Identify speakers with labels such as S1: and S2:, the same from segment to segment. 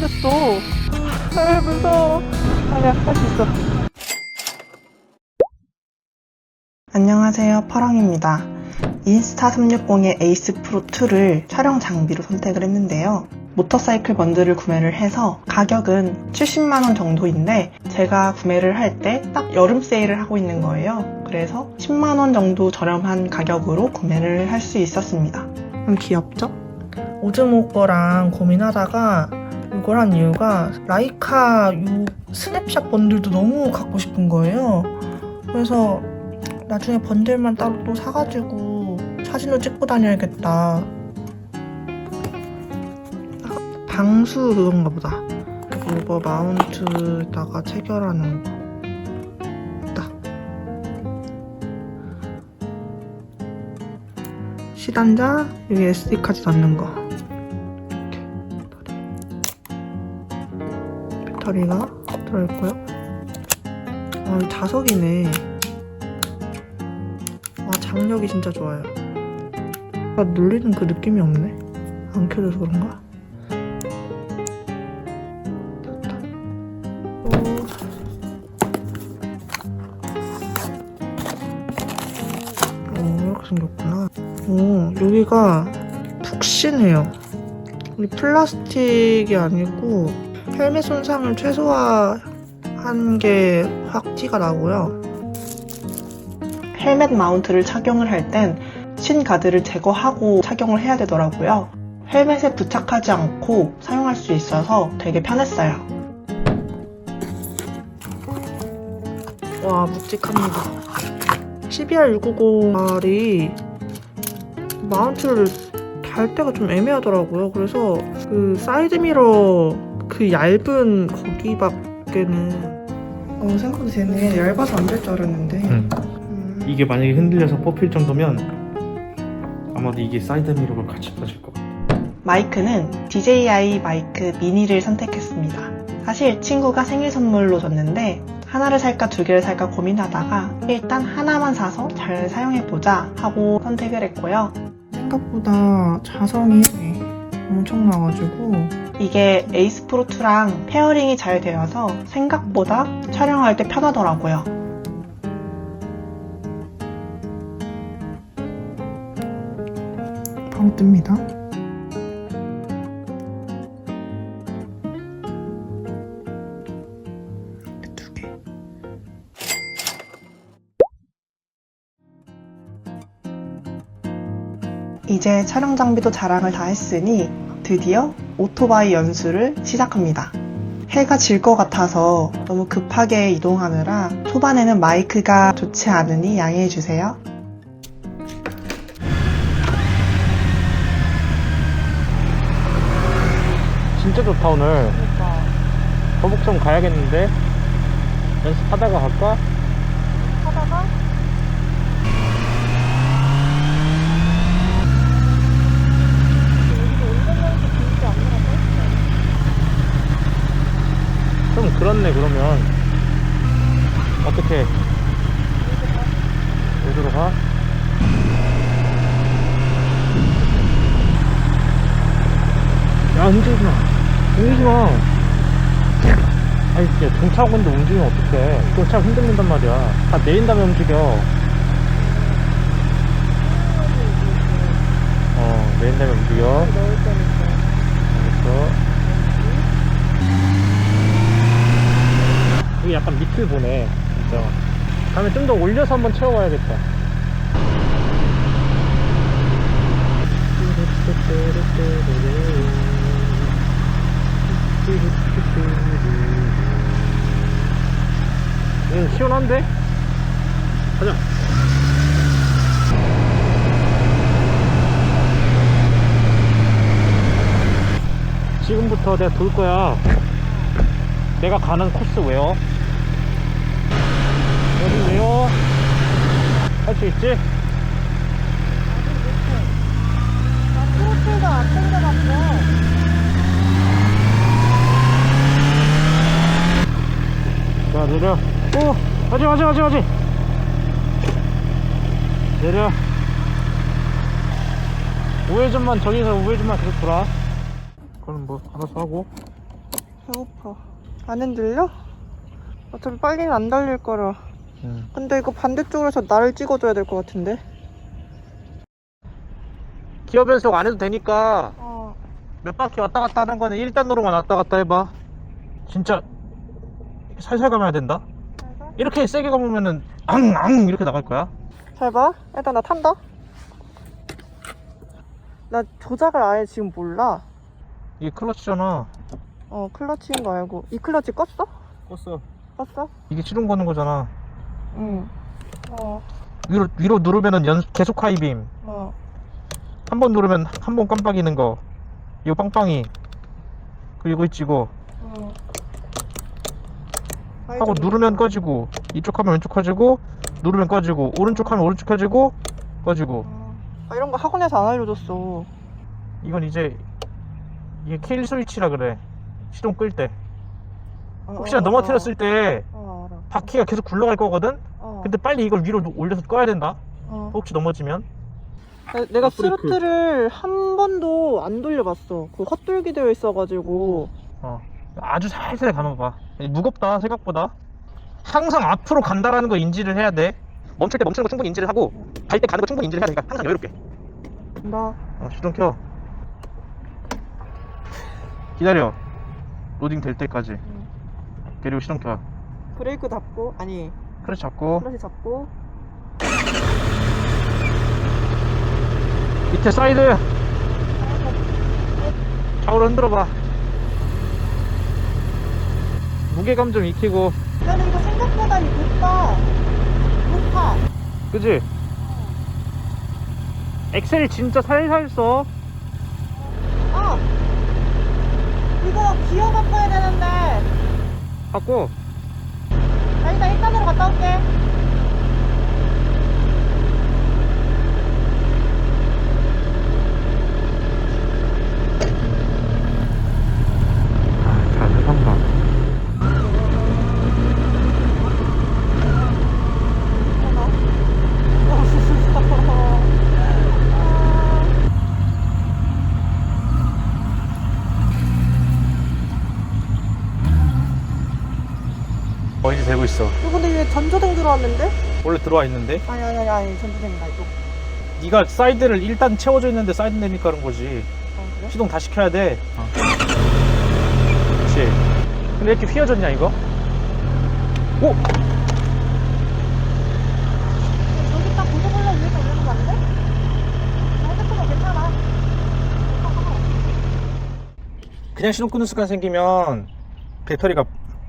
S1: 됐어. 아, 무서워. 아니야, 할 수 있어. 안녕하세요, 파랑입니다. 인스타 360의 에이스 프로 2를 촬영 장비로 선택을 했는데요. 모터사이클 번들을 구매를 해서 가격은 70만원 정도인데 제가 구매를 할 때 딱 여름 세일을 하고 있는 거예요. 그래서 10만원 정도 저렴한 가격으로 구매를 할 수 있었습니다. 좀 귀엽죠? 오즈모 거랑 고민하다가 이걸 한 이유가 라이카 요 스냅샷 번들도 너무 갖고 싶은 거예요. 그래서 나중에 번들만 따로 또 사가지고 사진을 찍고 다녀야겠다. 방수 그건가 보다. 오버 마운트에다가 체결하는 거. 있다. 시단자, 여기 SD카드 넣는 거. 배터리가 들어있고요. 아, 이 자석이네. 와, 장력이 진짜 좋아요. 아, 눌리는 그 느낌이 없네. 안 켜져서 그런가? 됐다. 오. 어, 이렇게 생겼구나. 오, 여기가 푹신해요. 이 플라스틱이 아니고 헬멧 손상을 최소화한 게 확 티가 나고요. 헬멧 마운트를 착용을 할 땐 신 가드를 제거하고 착용을 해야 되더라고요. 헬멧에 부착하지 않고 사용할 수 있어서 되게 편했어요. 와, 묵직합니다. CBR650R이 마운트를 달 때가 좀 애매하더라고요. 그래서 그 사이드미러 그 얇은 거기밖에는 어, 생각보다 되네. 얇아서 안 될 줄 알았는데.
S2: 응.
S1: 음.
S2: 이게 만약에 흔들려서 뽑힐 정도면 아마도 이게 사이드 미러가 같이 빠질 것 같아.
S1: 마이크는 DJI 마이크 미니를 선택했습니다. 사실 친구가 생일 선물로 줬는데 하나를 살까 두 개를 살까 고민하다가 일단 하나만 사서 잘 사용해보자 하고 선택을 했고요. 생각보다 자성이 엄청나가지고 이게 에이스 프로 2랑 페어링이 잘 되어서 생각보다 촬영할 때 편하더라고요. 바로 뜹니다. 두 개. 이제 촬영 장비도 자랑을 다 했으니 드디어 오토바이 연수를 시작합니다. 해가 질 것 같아서 너무 급하게 이동하느라 초반에는 마이크가 좋지 않으니 양해해 주세요.
S2: 진짜 좋다 오늘. 거북선 가야겠는데. 연습하다가 갈까?
S3: 하다가 여기도 운전면허 길지 않느라고
S2: 좀 그렇네 그러면. 어떻게? 어디로 가? 야 움직이지 마. 움직이지 마. 아니 진짜 정차하고 있는데 움직이면 어떡해. 또차 흔들린단 말이야. 다 내린 다음에 움직여. 어, 내린 다음에 움직여.
S3: 때니까
S2: 알겠어. 여기 약간 밑을 보네, 진짜. 다음에 좀 더 올려서 한번 채워봐야겠다. 응, 시원한데? 가자. 지금부터 내가 돌 거야. 내가 가는 코스 외워. 여기 외워. 할 수 있지?
S3: 나 트로틀도 안 땡겨봤어
S2: 자, 내려. 오! 가지, 가지, 가지, 가지! 내려. 우회전만, 저기서 우회전만 계속 돌아. 그럼 뭐, 알아서 하고.
S3: 배고파. 안 흔들려? 어차피 빨리는 안 달릴 거라.
S2: 응.
S3: 근데 이거 반대쪽으로서 나를 찍어줘야 될 것 같은데?
S2: 기어 변속 안 해도 되니까
S3: 어.
S2: 몇 바퀴 왔다 갔다 하는 거는 1단으로만 왔다 갔다 해봐. 진짜 살살 감아야 된다. 이렇게 세게 감으면은 앙앙 이렇게 나갈 거야.
S3: 잘 봐. 일단 나 탄다. 나 조작을 아예 지금 몰라.
S2: 이게 클러치잖아.
S3: 어, 클러치인 거 알고. 이 클러치 껐어?
S2: 껐어.
S3: 껐어?
S2: 이게 시동 거는 거잖아.
S3: 응. 어,
S2: 위로 위로 누르면은 연 계속 하이빔.
S3: 어.
S2: 한 번 누르면 한 번 깜빡이는 거. 이거 빵빵이. 그리고 이거
S3: 어.
S2: 하고 누르면 꺼지고 이쪽 하면 왼쪽 켜지고 누르면 꺼지고 오른쪽 하면 오른쪽 켜지고 꺼지고
S3: 아, 이런 거 학원에서 안 알려줬어.
S2: 이건 이제 이게 킬 스위치라 그래 시동 끌 때 혹시나
S3: 어, 어,
S2: 넘어뜨렸을 때
S3: 어, 알아.
S2: 바퀴가 계속 굴러갈 거거든
S3: 어.
S2: 근데 빨리 이걸 위로 올려서 꺼야 된다
S3: 어.
S2: 혹시 넘어지면
S3: 내- 내가
S2: 브레이크.
S3: 스로틀을 한 번도 안 돌려봤어. 그 헛돌기 되어 있어가지고.
S2: 어 아주 살살 감아봐 무겁다 생각보다 항상 앞으로 간다라는 거 인지를 해야 돼 멈출 때 멈추는 거 충분히 인지를 하고 갈 때 가는 거 충분히 인지를 해야 되니까 항상 여유롭게
S3: 나
S2: 어, 시동 켜. 기다려. 로딩 될 때까지.
S3: 응.
S2: 그리고 시동 켜.
S3: 브레이크 잡고 아니
S2: 그래 잡고
S3: 클러치 잡고
S2: 밑에 사이드 좌우로 흔들어 봐. 무게감 좀 익히고.
S3: 근데 이거 생각보다 이 높다 높아
S2: 그지? 엑셀 진짜 살살 써.
S3: 아 이거 기어 바꿔야 되는데 나 일단 1단으로 갔다 올게
S2: 잘 해본다. 어 이제 되고 있어.
S3: 이거 근데 왜 전조등 들어왔는데?
S2: 원래 들어와 있는데
S3: 아니 아니 아니, 아니 전조등이다 이거
S2: 네가 사이드를 일단 채워져 있는데 사이드 내니까 그런 거지.
S3: 아 그래?
S2: 시동 다 시켜야 돼. 그렇지. 근데 이렇게 휘어졌냐 이거? 오!
S3: 여기 딱 보조블럭 위에서 올려놓으면 안 돼? 핸드폰은 괜찮아
S2: 그냥 시동 끄는 습관 생기면 배터리가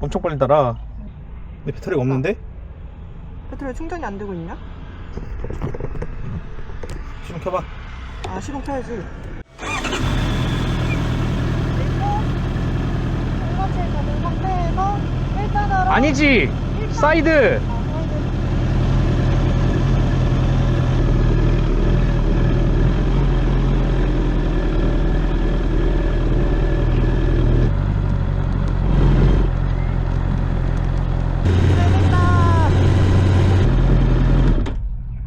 S2: 엄청 빨리 달아. 근데 배터리가 없는데?
S3: 배터리 충전이 안 되고 있냐?
S2: 시동 켜봐.
S3: 아 시동 켜야지
S4: 상태에서 일단으로
S2: 아니지! 사이드!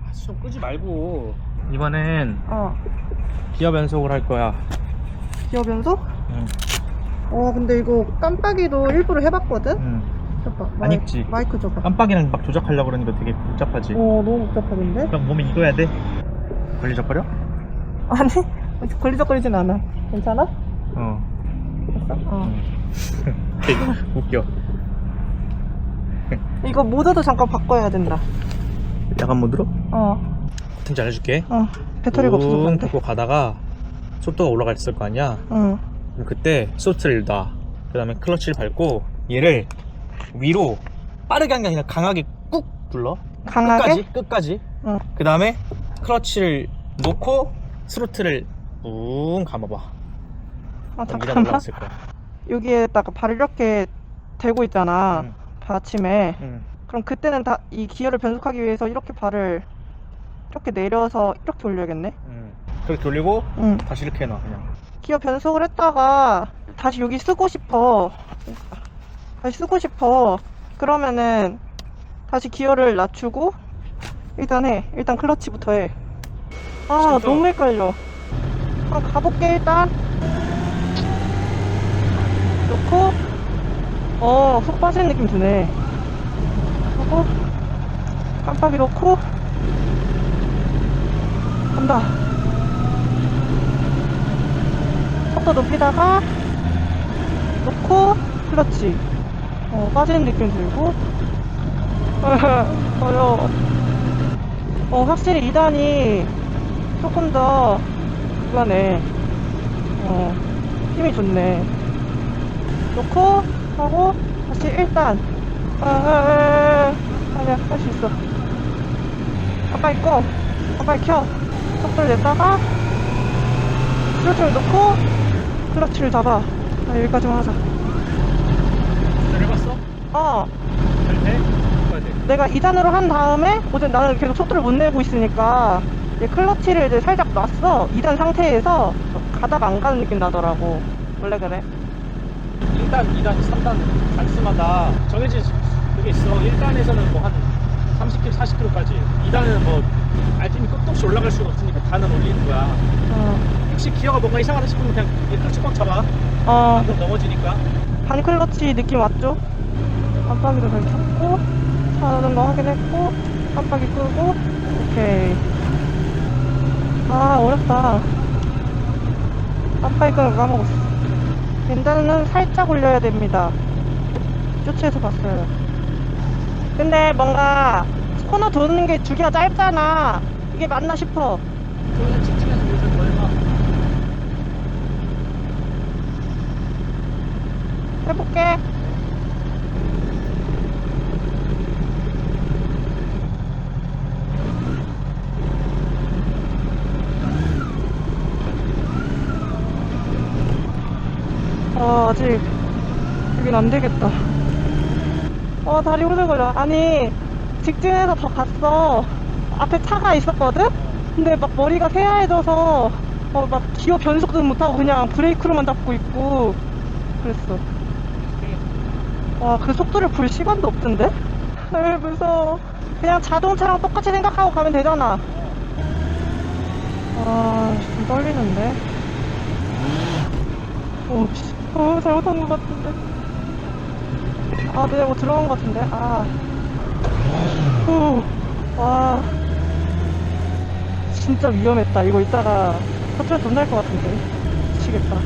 S2: 아, 시동 끄지 말고. 이번엔
S3: 어
S2: 기어 변속을 할 거야.
S3: 기어 변속?
S2: 응.
S3: 어 근데 이거 깜빡이도 일부러 해봤거든?
S2: 응.
S3: 잠깐
S2: 안 익지?
S3: 마이크 줘봐
S2: 깜빡이는 막 조작하려고 그러니까 되게 복잡하지.
S3: 어 너무 복잡하던데?
S2: 그럼 몸에 익어야 돼. 걸리적거려?
S3: 아니 걸리적거리진 않아 괜찮아?
S2: 어.
S3: 어
S2: 되게 웃겨.
S3: 이거 모드도 잠깐 바꿔야 된다
S2: 야간 모드로?
S3: 어
S2: 어떤지 알려줄게.
S3: 어, 배터리가 없어서
S2: 붕
S3: 그런데?
S2: 닫고 가다가 속도가 올라가 있을 거 아니야.
S3: 응
S2: 그럼 그때 소프트를 놔. 그 다음에 클러치를 밟고 얘를 위로 빠르게 한 게 아니라 강하게 꾹 눌러.
S3: 강하게?
S2: 끝까지. 끝까지.
S3: 응.
S2: 그 다음에 클러치를 놓고 스로틀을 뿡 감아봐.
S3: 아
S2: 그럼 2단
S3: 잠깐만
S2: 올라갔을 거야.
S3: 여기에다가 발을 이렇게 대고 있잖아
S2: 응.
S3: 받침에
S2: 응.
S3: 그럼 그때는 다 이 기어를 변속하기 위해서 이렇게 발을 이렇게 내려서 이렇게 올려야겠네?
S2: 응. 그렇게 돌리고
S3: 응.
S2: 다시 이렇게 해놔 그냥.
S3: 기어 변속을 했다가 다시 여기 쓰고 싶어. 다시 쓰고 싶어. 그러면은 다시 기어를 낮추고 일단 해. 일단 클러치부터 해 아
S2: 진짜?
S3: 너무 헷갈려 한번 가볼게 일단. 놓고. 어, 속 빠지는 느낌 드네. 하고, 깜빡이 놓고, 간다. 속도 높이다가, 놓고, 클러치. 어, 빠지는 느낌 들고, 어려워. 어, 확실히 2단이 조금 더, 그거네. 어, 힘이 좋네. 놓고 하고 다시 일단 아, 아, 아, 아니야 할 수 있어 가까이 꺼 가까이 켜 속도를 냈다가 클러치를 놓고 클러치를 잡아 아, 여기까지만 하자
S2: 잘 해봤어?
S3: 어
S2: 잘 돼?
S3: 내가 2단으로 한 다음에 어제 나는 계속 속도를 못 내고 있으니까 이제 클러치를 이제 살짝 놨어 2단 상태에서 가다가 안 가는 느낌 나더라고 원래 그래
S2: 1단, 2단, 3단 단수마다 정해진 그게 있어. 1단에서는 뭐 한 30km, 40km까지. 2단에는 뭐 RPM이 끝도 없이 올라갈 수가 없으니까 단은 올리는 거야.
S3: 어,
S2: 혹시 기어가 뭔가 이상하다 싶으면 그냥 클러치 꽉 잡아.
S3: 어
S2: 방금 넘어지니까.
S3: 반클러치 느낌 왔죠? 깜빡이도 잘 켰고 차는 거 확인했고 깜빡이 끄고 오케이 아 어렵다 깜빡이 끄는 거 까먹었어 벤단은 살짝 올려야 됩니다 쇼츠에서 봤어요 근데 뭔가 코너 도는 게 주기가 짧잖아. 이게 맞나 싶어.
S2: 요즘 뭐.
S3: 해볼게. 아 아직 여긴 안 되겠다. 어 다리 후들거려. 아니 직진해서 더 갔어 앞에 차가 있었거든? 근데 막 머리가 새하얘져서 어, 막 기어 변속도 못하고 그냥 브레이크로만 잡고 있고 그랬어 와, 그 속도를 볼 시간도 없던데? 에 무서워. 그냥 자동차랑 똑같이 생각하고 가면 되잖아. 아, 좀 떨리는데? 오, 씨. 어, 잘못한 것 같은데. 아, 내가 뭐 들어간 것 같은데? 아. 후. 와. 진짜 위험했다. 이거 이따가 터트려 돈날 것 같은데. 미치겠다.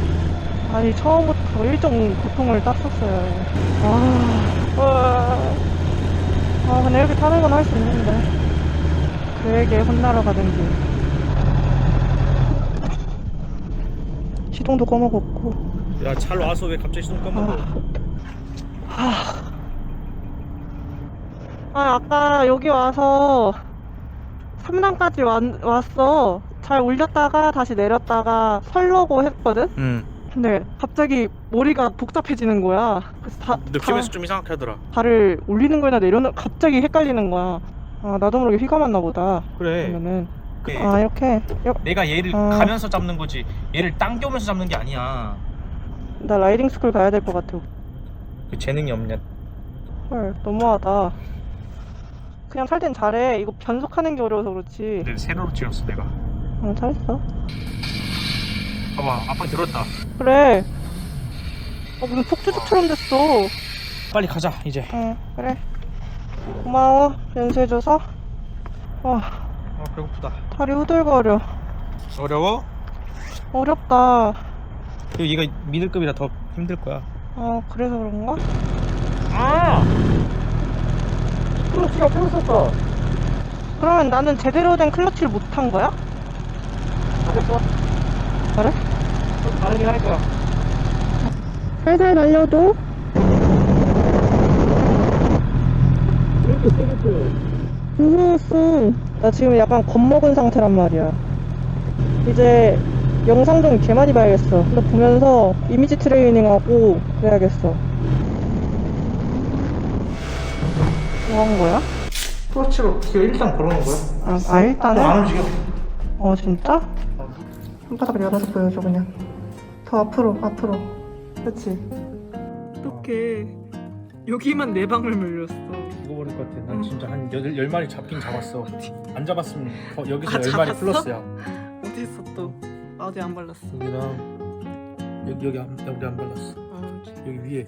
S3: 아니 처음부터 일정 고통을 땄었어요. 아, 와. 아 근데 이렇게 타는 건 할 수 있는데 그에게 혼나러 가든지 시동도 꺼먹었고
S2: 야, 잘 와서 왜 갑자기 손 까먹어?
S3: 아 아 까 여기 와서 3단까지 왔어 잘 올렸다가 다시 내렸다가 설려고 했거든
S2: 응.
S3: 근데 갑자기 머리가 복잡해지는 거야 그래서 다,
S2: 느낌에서
S3: 다-
S2: 좀 이상하게 하더라.
S3: 발을 올리는 거나 내려놓 갑자기 헷갈리는 거야. 아 나도 모르게 휘가 맞나 보다.
S2: 그래.
S3: 그러면은
S2: 네.
S3: 아 이렇게 여-
S2: 내가 얘를
S3: 어.
S2: 가면서 잡는 거지. 얘를 당겨오면서 잡는 게 아니야.
S3: 나 라이딩 스쿨 가야 될 것 같아.
S2: 그 재능이 없냐?
S3: 헐 너무하다. 그냥 살땐 잘해. 이거 변속하는 게 어려워서 그렇지.
S2: 내 세로로 찍었어 내가.
S3: 응 잘했어.
S2: 봐봐, 아빠 들었다.
S3: 그래. 어 무슨 폭주족처럼 됐어.
S2: 빨리 가자 이제.
S3: 응 그래. 고마워 연수해줘서.
S2: 와아 배고프다.
S3: 다리 후들거려.
S2: 어려워?
S3: 어렵다.
S2: 그리고 얘가 미들급이라 더 힘들 거야.
S3: 어 그래서 그런가?
S2: 아! 클러치가 풀었었어.
S3: 그러면 나는 제대로 된 클러치를 못 탄 거야?
S2: 잘했어.
S3: 그래?
S2: 좀 다르긴 할 거야.
S3: 살살 날려도
S2: 이렇게 세겠지.
S3: 무서웠어. 나 지금 약간 겁먹은 상태란 말이야. 이제 영상 좀 개 많이 봐야겠어. 근데 보면서 이미지 트레이닝하고 그래야겠어. 뭐한 거야?
S2: 기어 일단 걸어놓은 거야?
S3: 아, 아 일단은?
S2: 안 움직여.
S3: 어 진짜? 손바닥을 열어서 보여줘 그냥. 더 앞으로 앞으로. 그렇지. 어떡해. 여기만 네 방울 물렸어.
S2: 죽어버릴 것 같아. 난 진짜 한 열, 열 마리 잡긴 잡았어. 안 잡았으면 더 여기서
S3: 아,
S2: 열 마리
S3: 잡았어?
S2: 플러스야.
S3: 어디 있어 또? 어디 안 발랐어?
S2: 여기랑 여기 여기 안, 여기 안 발랐어.
S3: 아,
S2: 여기 위에